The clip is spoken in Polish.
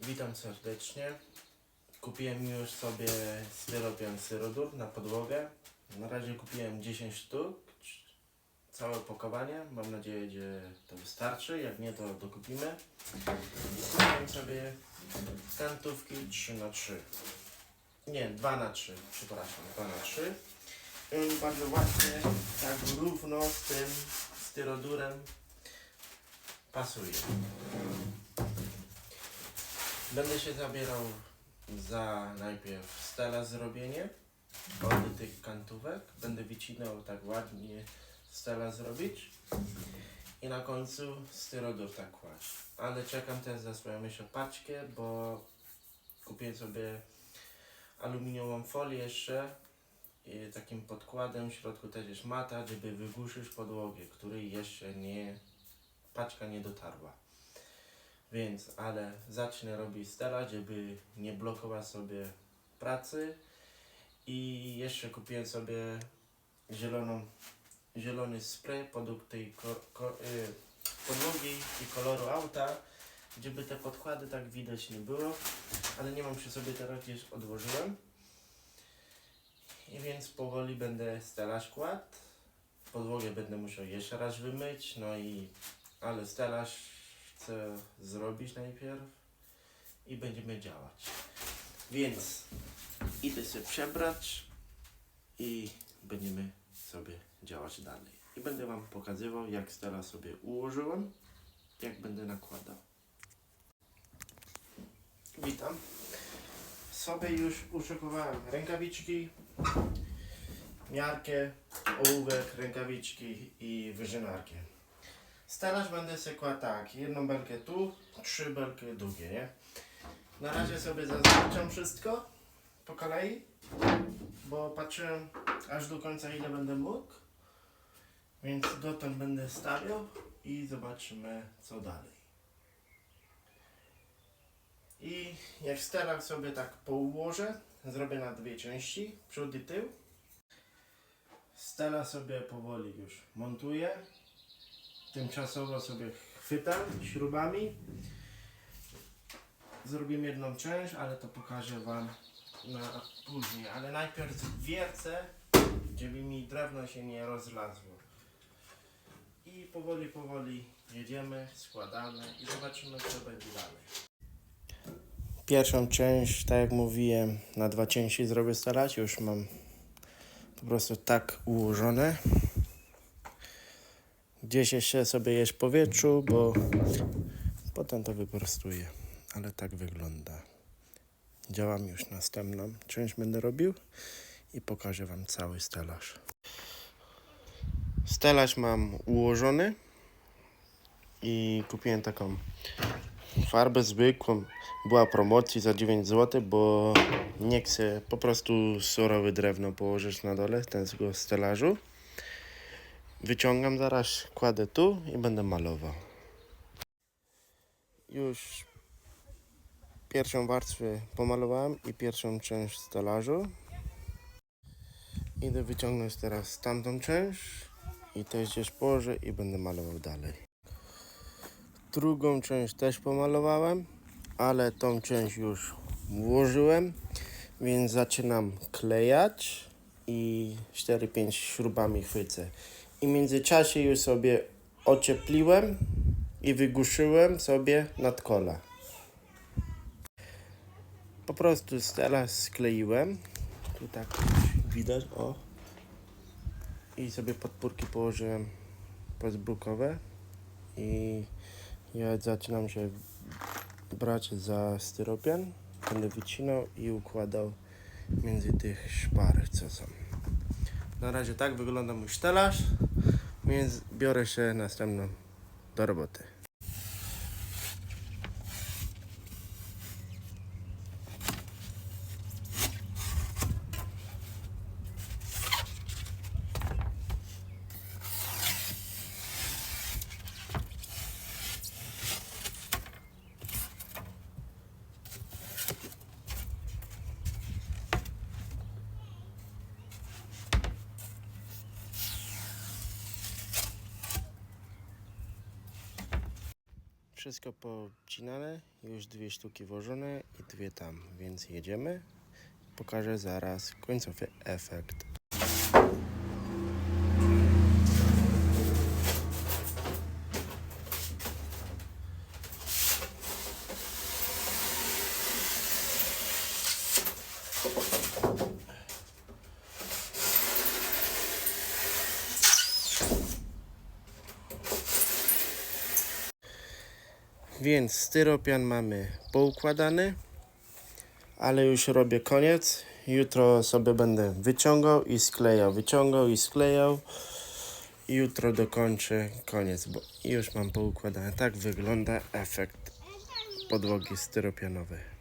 Witam serdecznie. Kupiłem już sobie styropian Syrodur na podłogę. Na razie kupiłem 10 sztuk. Całe opakowanie. Mam nadzieję, że to wystarczy. Jak nie, to dokupimy. Kupiłem sobie kantówki 3 na 3 Nie, 2 na 3 przepraszam, 2 na 3 I bardzo ładnie, tak równo z tym styrodurem pasuje. Będę się zabierał za najpierw stela zrobienie od tych kantówek. Będę wycinał tak ładnie stela zrobić i na końcu styrodur tak kłaść. Ale czekam też za swoją myśl paczkę, bo kupiłem sobie aluminiową folię jeszcze i takim podkładem w środku też jest mata, żeby wygłuszyć podłogę, której jeszcze nie paczka nie dotarła. Więc, ale zacznę robić stela, żeby nie blokować sobie pracy. I jeszcze kupiłem sobie zieloną, zielony spray podług tej ko, ko, y, podłogi i koloru auta, żeby te podkłady tak widać nie było. Ale nie mam przy sobie teraz, gdzieś odłożyłem. I więc powoli będę stelaż kładł. Podłogę będę musiał jeszcze raz wymyć, no i ale stelaż chcę zrobić najpierw i będziemy działać. Więc idę się przebrać i będziemy sobie działać dalej. I będę Wam pokazywał, jak stela sobie ułożyłem, jak będę nakładał. Witam. Sobie już uszykowałem rękawiczki, miarkę, ołówek, rękawiczki i wyżynarkę. Stelaż będę kładł tak, jedną belkę tu, trzy belki długie, nie? Na razie sobie zaznaczam wszystko po kolei, bo patrzyłem aż do końca ile będę mógł, więc dotąd będę stawiał i zobaczymy co dalej. I jak stelaż sobie tak poułożę, zrobię na dwie części, przód i tył. Stela sobie powoli już montuję. Tymczasowo sobie chwytam śrubami. Zrobimy jedną część, ale to pokażę Wam na później. Ale najpierw wiercę, żeby mi drewno się nie rozlazło. I powoli, powoli jedziemy, składamy i zobaczymy co będzie dalej. Pierwszą część, tak jak mówiłem, na dwa części zrobię starać. Już mam po prostu tak ułożone. Gdzieś jeszcze sobie jeść powietrzu, bo potem to wyprostuję. Ale tak wygląda. Działam już następną część będę robił i pokażę Wam cały stelaż. Stelaż mam ułożony i kupiłem taką farbę zwykłą. Była promocji za 9 zł, bo nie chcę po prostu surowe drewno położyć na dole tego stelażu. Wyciągam zaraz, kładę tu i będę malował. Już pierwszą warstwę pomalowałem i pierwszą część stelażu. Idę wyciągnąć teraz tamtą część i też gdzieś położę i będę malował dalej. Drugą część też pomalowałem, ale tą część już włożyłem, więc zaczynam klejać i 4-5 śrubami chwycę. I w międzyczasie już sobie ociepliłem i wygłuszyłem sobie nadkola. Po prostu teraz skleiłem. Tu tak widać, o. I sobie podpórki położyłem podbrukowe. I ja zaczynam się brać za styropian. Będę wycinał i układał między tych szpar, co są. Na razie tak wygląda mój stelaż, więc biorę się następną do roboty. Wszystko pocinane, już dwie sztuki włożone i dwie tam, więc jedziemy. Pokażę zaraz końcowy efekt. Więc styropian mamy poukładany, ale już robię koniec. Jutro sobie będę wyciągał i sklejał, wyciągał i sklejał. Jutro dokończę koniec, bo już mam poukładane. Tak wygląda efekt podłogi styropianowej.